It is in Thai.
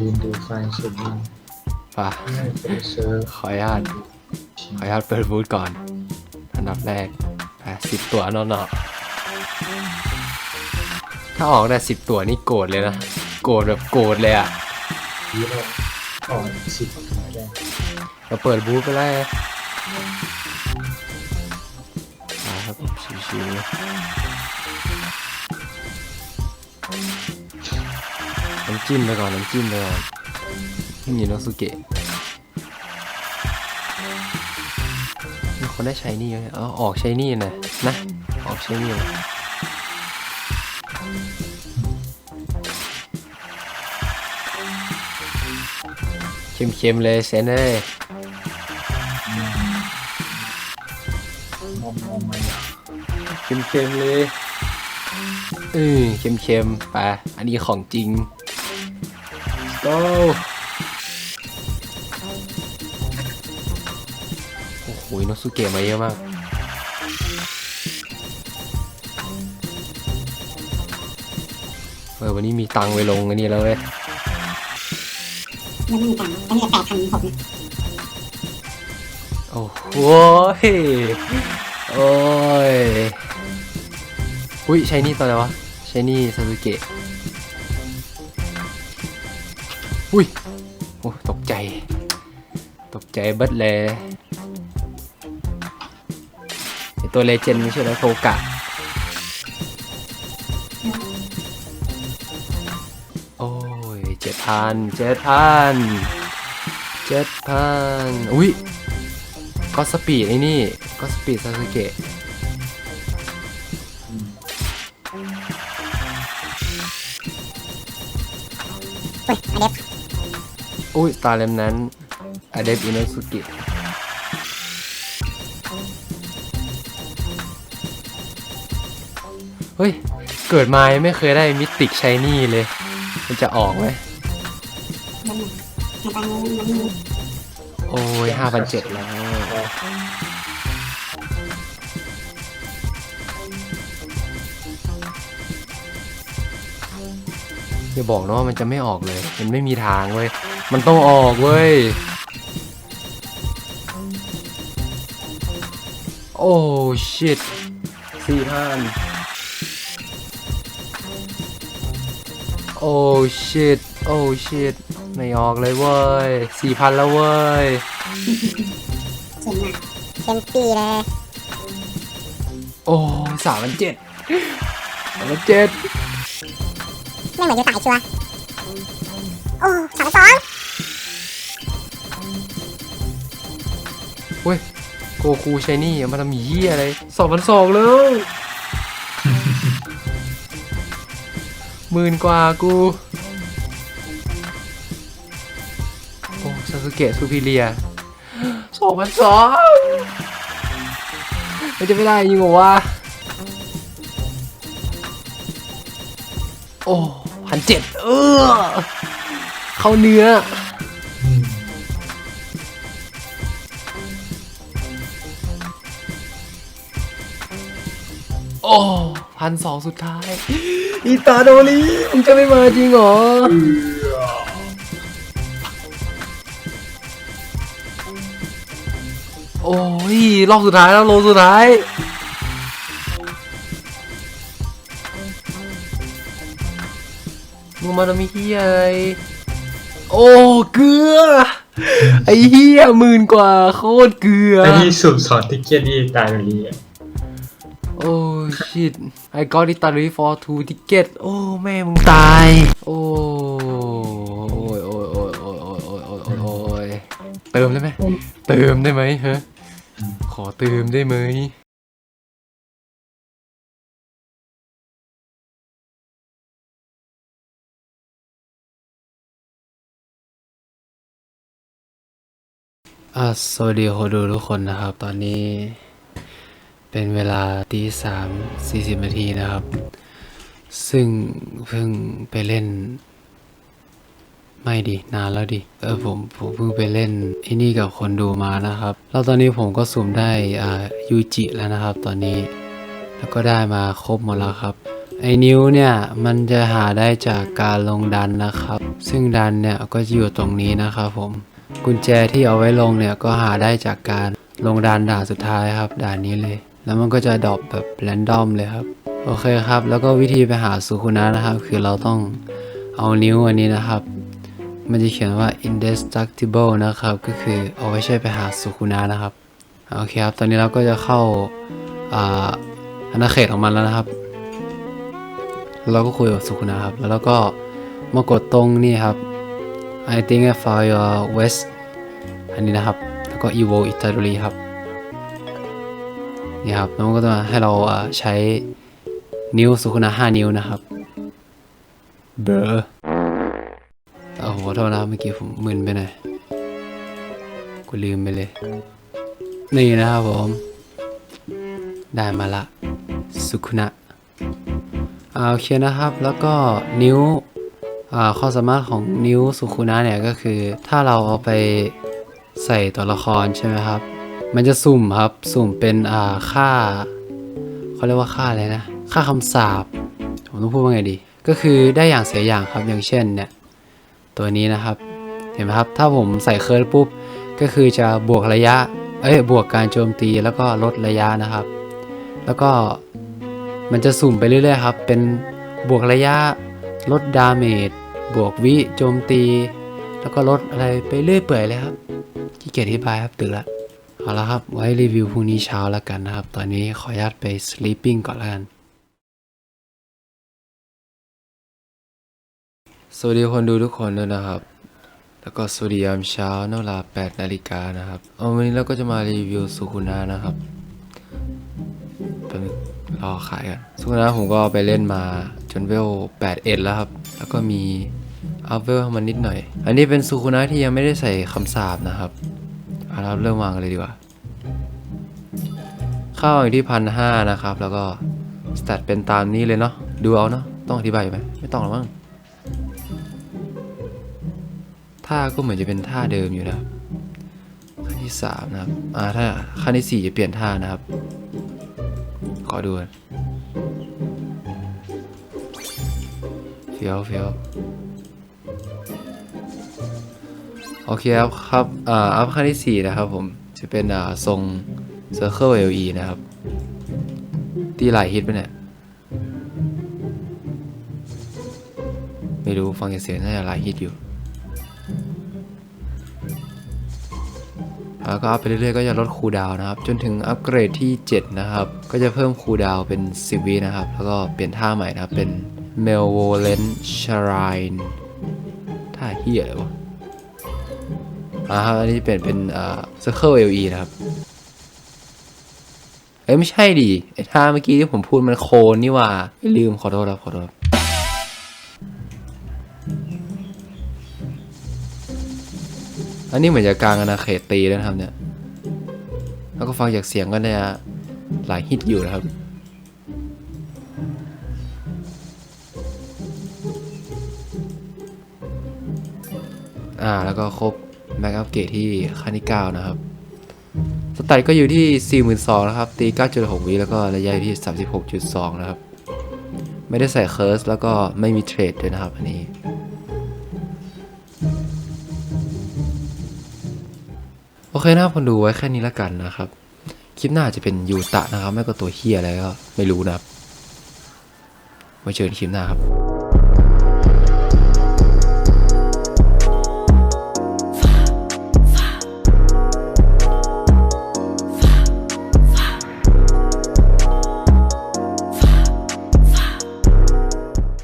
ยืนดูไฟสุดมันป่ะไม่เปิดเซิร์ฟขออนุญาตขออนุญาตเปิดบูธก่อน อันดับแรกแปดสิบตัวเนาะๆถ้าออกได้สิบตัวนี่โกรธเลยนะ โกรธแบบโกรธเลยอะยี่เราอ่อนสิบตัวแรกเราเปิดบูธไปแล้วมาครับชิวๆำจิ้มไปก่อนน้ำจิ้มไปก่อนนี่มีโนสุเกะมีคนได้ใช้นี่ไหมเออออกใช้นี่นะนะออกใช้นี่นะเค็มๆเลยเซนเอ้ยมอมเค็มๆเลยเออเค็มๆไปอันนี้ของจริง go โอ้โหโนสุเกะมาเยอะมากเออวันนี้มีตังค์ไปลงอันนี้แล้วเว้ยแล้วไม่มีตังค์ตอนนี้แปดพันหกนะโอ้โหยโอ้ยอุ้ยใช้นี่ตัวอะไรวะใช้นี่ซาสึเกะ อุ้ยโอ้ตกใจ ตกใจเบิดเลยตัวเลเจนด์ไม่ใช่แล้วโทกะ โอ้ยเจ็ดพันเจ็ดพันเจ็ดพันอุ้ยก็สปีดไอ้นี่ก็สปีดซาสึเกะเฮ้ยอเดฟ อุ้ยตาเล่มนั้นอเดฟอินสุกิเฮ้ย เกิดมาไม่เคยได้มิติกชายนี่เลย มันจะออกไหมโอ้ยห้าพันเจ็ดแล้ว อย่าบอกนะว่ามันจะไม่ออกเลย มันไม่มีทางเว้ย มันต้องออกเว้ย โอ้ชิตสี่พันโอ้ชิตโอ้ชิตไม่ออกเลยเว้ยสี่พันแล้วเว้ยเข็มอะเข็มปีเลย โอ้สามพันเจ็ดสามพันเจ็ดไม่เหมือนจะตายชัวร์โอ้สามสอง โกคูชายนี่มาทำเหี้ยอะไรสองพันสองเลยหมื่นกว่ากูโอ้ซาสึเกะซูพิเลียสองพันสองมันจะไม่ได้จริงเหรอวะโอ้พันเจ็ดเออ เข้าเนื้อ อ้พันสองสุดท้ายอิตาโดริมึงจะไม่มาจริงเหรอ โอ้ย รอบสุดท้ายแล้วโลสุดท้าย มึงมาทำไมเฮียอะไร โอ้เกลือ ไอ้เฮียหมื่นกว่า โคตรเกลือแต่ที่สุ่มสอนติเกียนี่ตายเลยอะ โอ้ shit I got it three for two ticket โอ้แม่มึงตายโอ้ยโอ้ยโอ้ยโอ้ยโอ้ยโอ้ยโอ้ยโอ้ยโอ้ยเติมได้ไหมเติมได้ไหมฮะขอเติมได้ไหมอ่าสวัสดีคนดูทุกคนนะครับ ตอนนี้ เป็นเวลาตีสามสี่สิบนาทีนะครับ ซึ่งเพิ่งไปเล่น ไม่ดิ นานแล้วดิ เออผมผมเพิ่งไปเล่นไอ้นี่กับคนดูมานะครับ แล้วตอนนี้ผมก็สุ่มได้อ่ายูจิแล้วนะครับ ตอนนี้ แล้วก็ได้มาครบหมดแล้วครับไอไอ้นิ้วเนี่ยมันจะหาได้จากการลงดันนะครับ ซึ่งดันเนี่ยก็จะอยู่ตรงนี้นะครับผม กุญแจที่เอาไว้ลงเนี่ยก็หาได้จากการลงดันด่านสุดท้ายครับด่านนี้เลย แล้วมันก็จะดรอปแบบแรนดอมเลยครับ โอเคครับ แล้วก็วิธีไปหาสุคุนะนะครับ คือเราต้องเอานิ้วอันนี้นะครับ มันจะเขียนว่า indestructible นะครับ ก็คือเอาไว้ใช้ไปหาสุคุนะนะครับ โอเคครับ ตอนนี้เราก็จะเข้าอาณาเขตของมันแล้วนะครับ เราก็คุยกับสุคุนะครับ แล้วเราก็มากดตรงนี่ครับ I think I found your west อันนี้นะครับ แล้วก็ evo itadori ครับ นี่ครับแล้วมันก็จะให้เราอ่าใช้นิ้วสุคุนะ5นิ้วนะครับ เบอร์โอ้โหขอโทษนะครับเมื่อกี้ผมมึนไปหน่อยกูลืมไปเลย นี่นะครับผม ได้มาละ สุคุนะอ่าโอเคนะครับ แล้วก็นิ้วอ่าข้อสามารถของนิ้วสุคุนะเนี่ยก็คือ ถ้าเราเอาไปใส่ตัวละครใช่ไหมครับ มันจะสุ่มครับ สุ่มเป็นอ่าค่าเขาเรียกว่าค่าอะไรนะ ค่าคำสาปผมต้องพูดว่าไงดี ก็คือได้อย่างเสียอย่างครับ อย่างเช่นเนี่ย ตัวนี้นะครับ เห็นไหมครับ ถ้าผมใส่เคิร์ปุ๊บ ก็คือจะบวกระยะ เอ้ย บวกการโจมตีแล้วก็ลดระยะนะครับ แล้วก็มันจะสุ่มไปเรื่อยๆครับ เป็นบวกระยะ ลดดาเมจ บวกวิโจมตี แล้วก็ลดอะไรไปเรื่อยเปื่อยเลยครับขี้เกียจอธิบายครับตึกละ เอาละครับ ไว้รีวิวพรุ่งนี้เช้าแล้วกันนะครับ ตอนนี้ขออนุญาตไป sleeping ก่อนแล้วกันสวัสดีคนดูทุกคนด้วยนะครับ แล้วก็สวัสดียามเช้านเวลา8นาฬิกานะครับ เอาวันนี้เราก็จะมารีวิวสุคุนานะครับเป็นรอขายกันสุคุนาผมก็ไปเล่นมาจนเวล8เอ็ดแล้วครับ แล้วก็มีอัพเวลมันนิดหน่อย อันนี้เป็นสุคุนะที่ยังไม่ได้ใส่คำสาบนะครับ อาละครับเริ่มวางกันเลยดีกว่า ข้าวอยู่ที่พันห้านะครับ แล้วก็สแตทเป็นตามนี้เลยเนาะดูเอาเนาะต้องอธิบายไหมไม่ต้องหรอกมั้งท่าก็เหมือนจะเป็นท่าเดิมอยู่นะขั้นที่สามนะครับอ่าถ้าขั้นที่สี่จะเปลี่ยนท่านะครับ ขอดูก่อนเฟี้ยวเฟี้ยว โอเคครับครับอ่าอัพขั้นที่สี่นะครับผมจะเป็นอ่าทรง Circle LE นะครับ ตีหลายฮิตไปเนี่ย ไม่รู้ฟังเสียงน่าจะหลายฮิตอยู่แล้วก็อัพไปเรื่อยๆก็จะลดคูดาวนะครับ จนถึงอัปเกรดที่ 7 นะครับ ก็จะเพิ่มคูดาวเป็น 10 วินะครับ แล้วก็เปลี่ยนท่าใหม่นะครับ เป็น Malevolent Shrine ท่าเฮียอะไรวะ อ่าครับอันนี้เปลี่ยนเป็นอ่า Circle LE นะครับ เอ้ยไม่ใช่ดิไอ้ท่าเมื่อกี้ที่ผมพูดมันโคนนี่ว่าลืมขอโทษครับขอโทษครับอันนี้เหมือนจะกลางอาณาเขตตีแล้วนะครับเนี่ย แล้วก็ฟังจากเสียงก็เนี่ยหลายฮิตอยู่นะครับอ่าแล้วก็ครบ แม็กอัพเกรดที่ขั้นที่9นะครับสแตทก็อยู่ที่ 42,000นะครับ ตี 9.6 วิแล้วก็ระยะอยู่ที่ 36.2 นะครับ ไม่ได้ใส่เคิร์สแล้วก็ไม่มีเทรดด้วยนะครับอันนี้โอเคนะครับคนดูไว้แค่นี้แล้วกันนะครับ คลิปหน้าจะเป็นยูตะนะครับ ไม่ก็ตัวเฮียอะไรก็ไม่รู้นะครับไว้เจอกันคลิปหน้าครับ